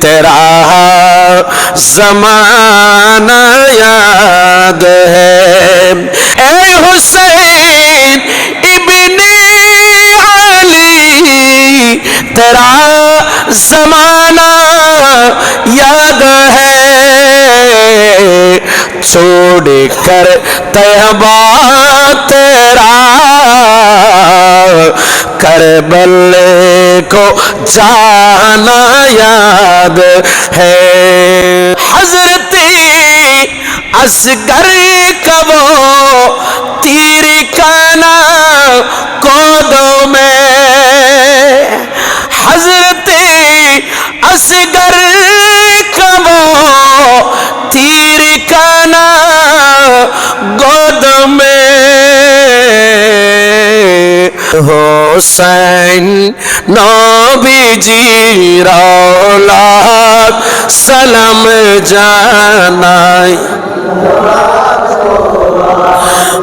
تیرا زمانہ یاد ہے۔ اے حسین ابن علی، تیرا زمانہ یاد ہے۔ چھوڑ کر تہبا تیرا کربل کو जाना याद है। हज़रत असगर कबो तीर काना कोदों में। हज़रत असगर कबो तीर काना गोद में। হোসেন নবীজি রৌলাদ সালাম জানাই।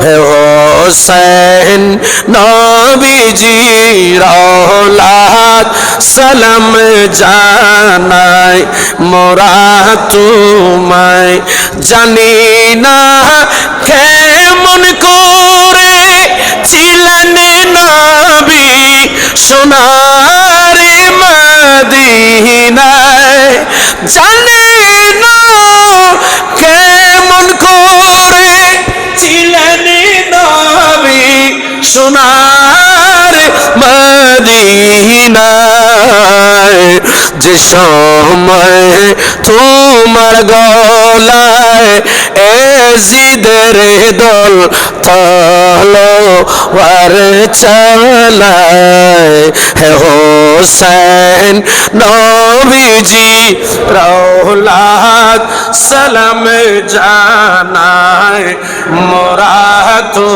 হোসেন নবীজি রৌলাদ সালাম জানাই। মোরা তোমায় জানি না কেমন করে সোনার মদিনায় জানি না কেমন করে ছিলেন নবী সোনার মদিনায়। যে সময় তোমার গলায় এ জিদের দল তলোয়ার চালায় হে হোসেন নবীজি প্রহ্লাদ সালাম জানায় মোরা তো